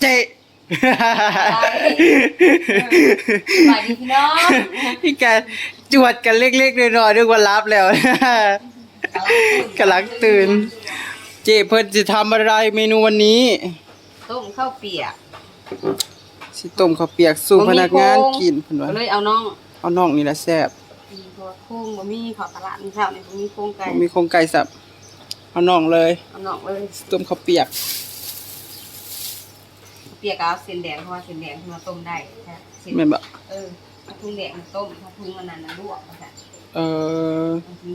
เจ๊สบายดีพี่น้องพี่แกจวดกันเล็กๆน้อยๆนึกว่ารับแล้วกำลังตื่น เจ๊เพิ่นจะทำอะไรเมนูวันนี้ต้มข้าวเปียกสิต้มข้าวเปียกสู่พนักงานกินเพิ่นว่าก็เลยเอาน้องเอาน้องนี่ละแซ่บตัวโค้งบะหมี่ขอตลาดนี่เช้านี่บะหมี่โค้งไก่มีโครงไก่สับเอาน้องเลยเอาน้องเลยต้มข้าวเปียก เปียกเอาเส้นแดงเพราะว่าเส้นแดงมาต้มได้ใช่เส้นแม่นบ่เออเอาทุงแดงมาต้มถ้าทุงอันนั้นน่ะลวกค่ะเออ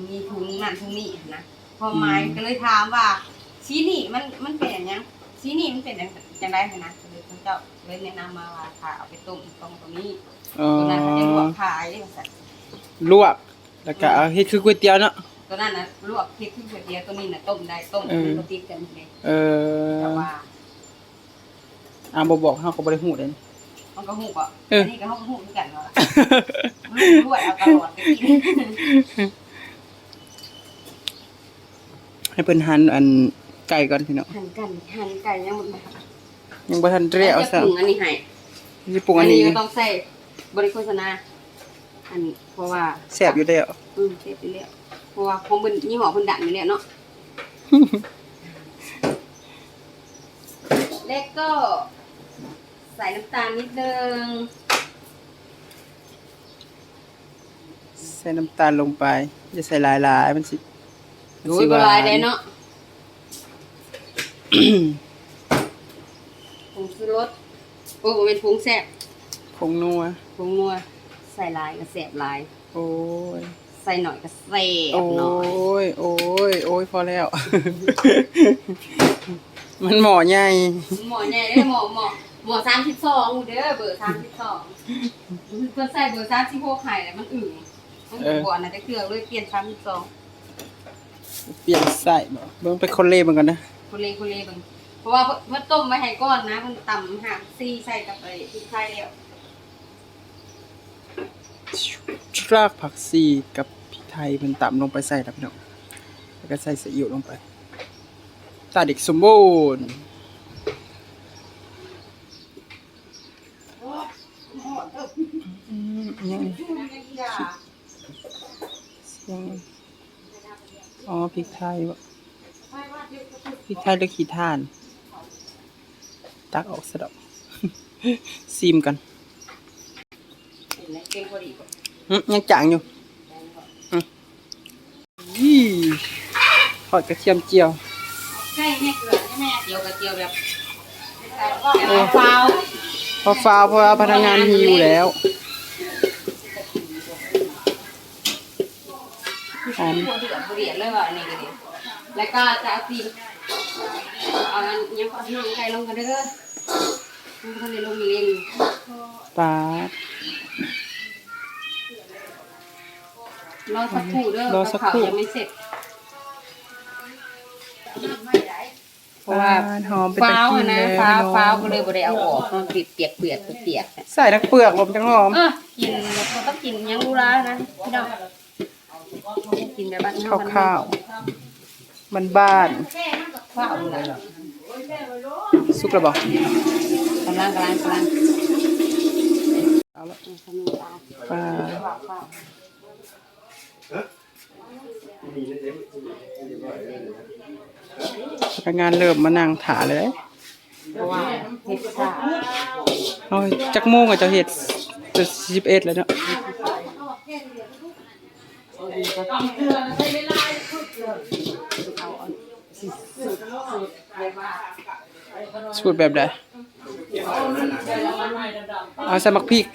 มีทุงนั่นทุงนี่นะพอไม้ก็เลยถามว่าชี้นี่มันมันเป็นอย่างยังชี้นี่มันเป็นอย่างจังไดนะก็เลยเขาเจ้าเลยแนะนำมาว่าถ้าเอาไปต้มตรงตรงนี้เอตัวนั้นเขาจะลวอกขายได้ค่ะลวก แล้วก็เอาเฮ็ดคือก๋วยเตี๋ยวเนาะ ตัวนั้นนะลวกพริกขึ้นก๋วยเตี๋ยวตัวนี้นะต้มได้ต้มเออ ปกติกันเลยเออ แต่ว่า อ่าบ่บอกเฮาก็บ่ได้ฮู้เด้มันก็หูกอะเอออั นนี้ก็หูกหูเหมือนกันเนาะมันรวยเอาตลอดไปกินให้เพิ่นหั่นอันไก่ก่อนพี่น้องหั่นกันหั่นไก่ยังหมดไหมคะยังบ่ทันเรียกเอาจะซะปรุงอันนี้ให้สิปรุงอันนี้ก็ต้องใส่บริโภคณาอันนี้เพราะว่าแซ่บอยู่แล้ว อืมเสร็จไปแล้วเพราะว่าของเป็นยี่ห้อเพิ่นดังนี่แหละเนาะแล้วก็ ใส่น้ำตาลนิดนึง ใส่น้ำตาลลงไป อย่าใส่หลายๆ มันสิมันโอ้สิยหบวาลายน เลยเนาะ ผงชูรสโอ้ยบ่เป็นผงแซ่บผงนัว ผงนัว ใส่หลายก็แซ่บหลาย โอ้ย ใส่หน่อยก็แซ่โอ้บหน่อย ย โอ้ย โอ้ย พอแล้ว มันหมอใหญ่ หมอใหญ่เด้อหมอหมอ หมอสามสิบสองเด้อเบอร์สามสิบสองเพิ่นใส่เบอร์สามสิบหกไข่แล้วมันอึ่งมันเออบ่อนน่ะจะเครื่องเลยเปลี่ยนสามสิบสองเปลี่ยนใส่บ่เบิ่งไปคนเล่เหมือนกันนะคนเลคนเลเบิ่งเพราะว่าเพิ่นเพิ่นต้มไว้ให้ก่อนนะเพิ่นตำหักซี่ใส่กับไอ้พริกไทยแล้วรากผักชีกับพริกไทยมันต่ำลงไปใส่แล้วพี่น้องแล้วก็ใส่ซีอิ๊วลงไปตาเด็กสมบูรณ์อืม ยังยังอ๋อพริกไทยบ่พริกไทยหรือขี้ท่าน ตักออกสะดอกซีมกันเห็นไหมเป็นพอดีบ่หึยังจางอยู่อืมยี่ทอดกระเทียมเจียวใช่แม่เกลือใช่ไหมเจียวกับเจียวแบบแบบฟาวพอฟาวเพราะว่าพนักงานมีอยู่แล้ว หอมหัวเดือดหัวเดือดเลยว่ะอันนี่ก็ดีแล้วก็จะเอาตีนเอาอันยังก็น้องไก่ลงกันเด้อมันก็เลยลงเองปลารอสักครู่เด้อรอสักครู่กับข้าวยังไม่เสร็จ เพปราะลาว่าหอมเป็นฟ้าตะวกิอะนนะเลยฟ้าวพี่น้องฟ้าวก็เลยบ่ได้เอาออกมันปิดเปียกเปียกเปียกๆ ใส่ทั้งเปลือกลมจังหอม เออกินเราต้องกินยังรู้ร้านะพี่น้อง กินแบบบ้านข้าวข้าวบ้านบ้านข้าวอะไรๆสุกแล้วบอกกำลังกำลังกำลังเอาละทำน้ำตาลปลาข้าวข้าวพนักงานเริ่มมานั่งถาเลยเพราะว่าเฮ็ดชาเอาจักโมงกับเจ้าเห็ดจะสิบเอ็ดแล้วเนาะ เอาอันสิสุดสุดเลยว่าสูตรแบบใดเอาใส่มักพริก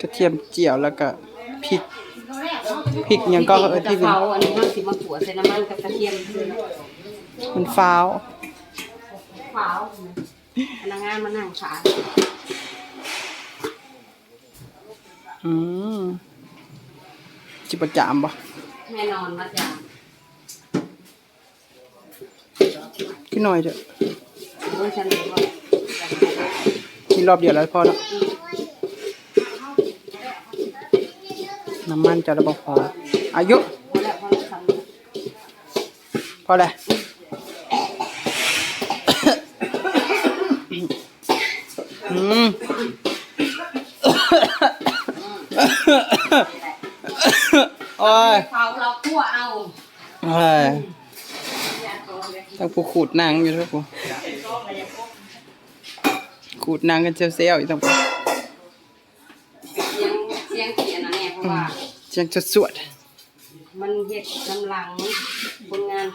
กระเทียมเจียวแล้วก็พริกพริกยังก็เออที่กะเพราอันนี้มันสิมาขัวใส่น้ำมันกับกระเทียมมันฟ้าวขาวพนักงานมานั่งขาย อืมจิประจามบ่แน่นอนมาจากพี่หน่อยเถอะเวอร์ชันนี้ว่ากินรอบเดียวแล้วพอแล้วน้ำมันจะระบบพออายุ พอแล้วพอแล้วทำพออแล้วอืม โอ้ยเขาเราคั่วเอาโอ้ยตั้งผู้ขูดนางอยู่ทุกผู้ขูดนางกันเซลล์ๆอยู่ตั้งผู้เสียงเสียงเขียนนะแน่เพราะว่าเสียงสวดมันเฮ็ดกำลังคนงาน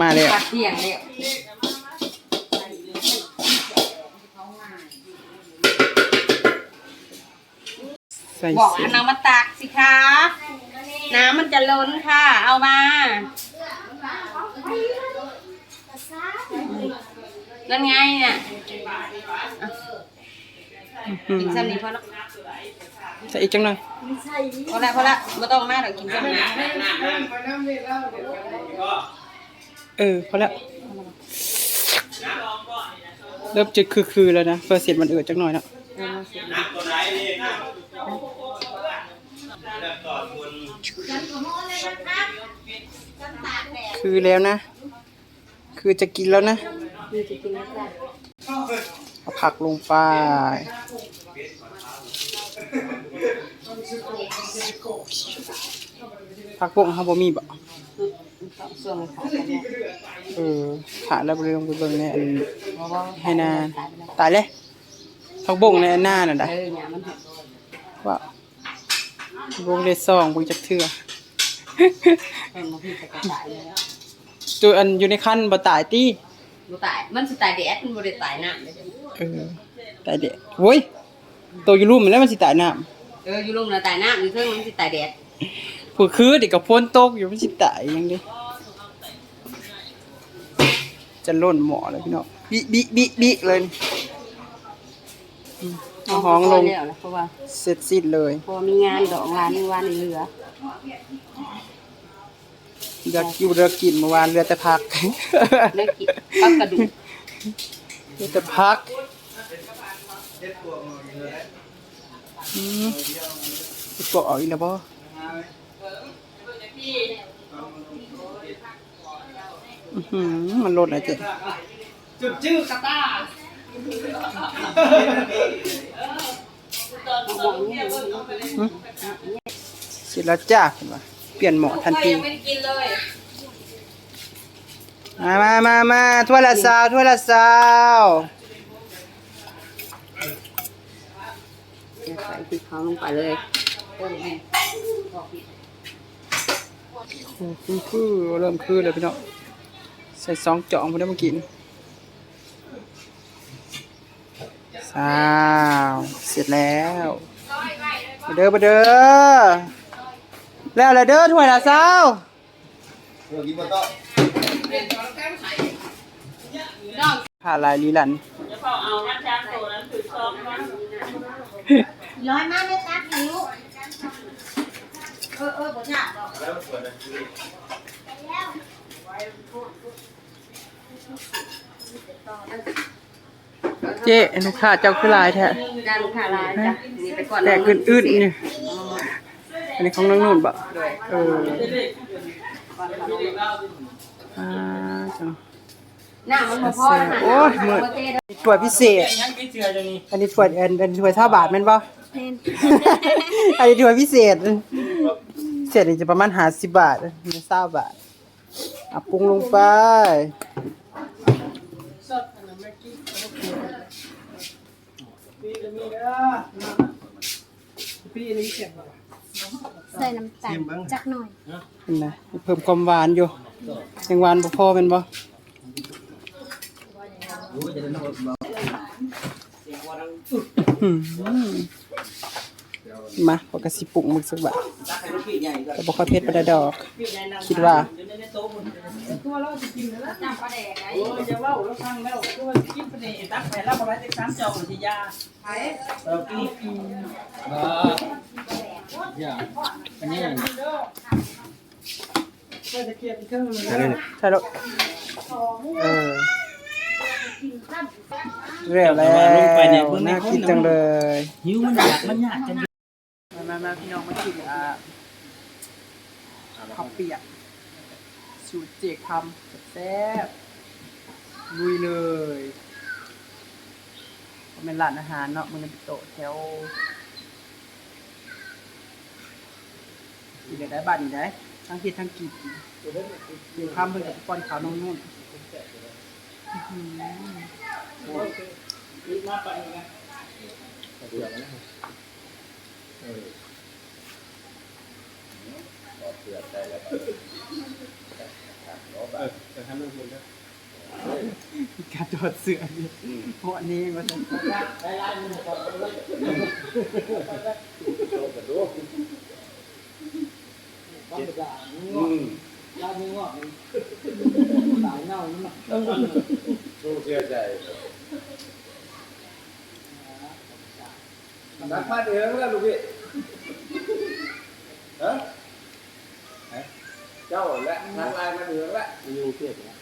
มาแล้วปัดเที่ยงแล้วบอกเสีอัยนงน้ำมาตักสิคะ น้ำมันจะล้นค่ะ เอามา นั่นไงเนี่ยกินซ้ำนี้พอแล้วใส่อีกจังหน่อยพอแล้วพอแล้วไม่ต้องมากเดี๋ยวกินซ้ำนี้เออพอแล้วเริ่มจะคือๆแล้วนะเพื่อเสร็จมันเอือดจังหน่อยแล้ว ตัวไหนดีนะแล้วก็คุณ คือแล้วนะ คือจะกินแล้วนะมีจะกินแล้วเอาผักลงไปผักพวกเขาบ่มีบ่เนี่ยเออขาดแล้วไปลงไปเบิ่งในอันเพราะว่าให้นานตายเลยผักบงในอันหน้าน่ะได้อเนี่ยมันเผ็ดว่าบงได้ซองบงจักเทื่อ ต่กระจายเลยตัวอันอยู่ในคันบ่ตายติบ่ตาย มันสิตายแดดมันบ่ได้ตายน้ำเลยเออตายเด้โว้ยตัวอยู่รูมมันแล้วมันสิตายน้ำเอออยู่ลงน่ะตายน้ำอยู่เทิงมันสิตายแดดผู้คือเด็กกับพ้นตกอยู่มันสิตายยังดิจะล่นหมอเลยพี่น้องบิบิบิบิเลยนี่อืมเอาห้องลงแล้วนะเพราะว่าเสร็จสิ้นเลยพอมีงานดอกงานนึงวันนี้เหลือ อยากอยู่เรือกินเมื่อวานเรือแต่พักเลิกกินปักกระดูกเรือแต่พักอืมไปปอกเอาอีกแล้วบ่อื้อหือมันลดอะไรเจ๊จุดชื่อกระต้าเสร็จแล้วจ้าเห็นปะ เปลี่ยนหมอทันทียังไม่ได้กินเลยมามามามาถ้วยละสาวถ้วยละสาวเดี๋ยวใส่พริกเขาลงไปเลยเออโอ้คือคือเริ่มคือเลยพี่น้องใส่สองจ่องพอได้มากินสาว เสร็จแล้วมาเด้อมาเด้อ แล้วละเด้อถ้วยละสาวน้องผ่าลายลีลันร้อยมากไม่ตักหิวเออเออบ่ยากดอกเจ๊ลูกค้าเจ้าคือลายแท้ด้านลูกค้าลายจ้ะนี่ไปก่อนแต่ขึ้นอึดนี่ อันนี้ของน้องนุ่นบ่เอออ่าจ้ะหน้ามันบ่พอแล้วนะโอ้ยมืดบ่เทเด้อถ้วยพิเศษอันนี้ถ้วยอันอันถ้วยท่าบาทแม่นบ่ อันนี้ถ้วยพิเศษพิเศษนี่จะประมาณ50บาทนี่20บาทอะปรุงลงไป ใส่น้ำตาลจักหน่อย เห็นไหมเพิ่มความหวานอยู่ ยังหวานบ่พอแม่นบ่อืมมาพอกระสิปรุงมึกสักบาทแต่บ่ค่อยเผ็ดปานใดดอก คิดว่า ใช่แล้วเออเรียวแล้วน่ากินจังเลยหิวมันอยากมันอยากจะมามามาพี่น้องมากินอ่าข้าวเปียกสูตรเจกทำแซ่บลุยเลยเป็นร้านอาหารเนาะมันเป็นโต๊ะแถว อีกได้บ้านอีกได้ทั้งคิดทั้งกินอยู่ข้ามเพื่อนกับป้อนขาวน้องนุ่นอื้อหือจะทำเรื่องคุณนะมีการถอดเสือเนี่ยเพราะอันนี้มันจะอืมสู้เชื่อใจนักพาดเองวะจ้า อละอยู่เพียบนะ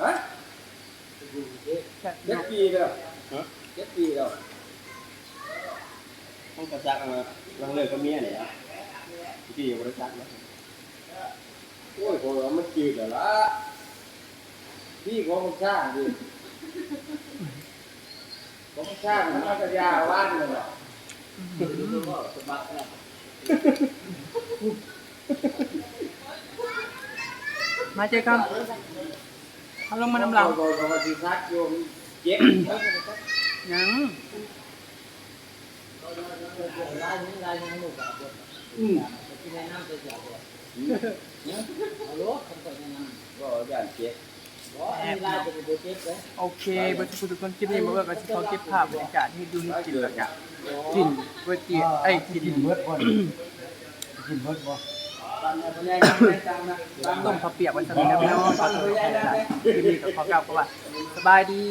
ฮะแค่เจ็ดปีแล้วเจ็ดปีแล้วต้องกระจักมาลังเลิกกับเมียเนี่ยที่ อยู่บริษัทนะโอ้ยโหมันจืดแล้วละพี่ของมึงช่างดิของมึงช่างมันก็ยาว่านเลยแหละมาเจอกันเอาลงมาน้ำเราบอกว่าสิทักโยมเจ็บยังอืม ก็ย่านเจ็บโอเคเบอร์ทุกคนคลิปนี้มาเบิร์ก็จะขอเก็บภาพบรรยากาศให้ดูให้กินบรรยากาศกินก๋วยเตี๋ยวไอ้ยกินเบิร์ดบอลกินเบิร์ดบอลต้มข้าวเปียกวันสมิงนะพี่น้องขอตัวขอตัวคลิปนี้ก็ขอกล่าวคำว่าสบายดี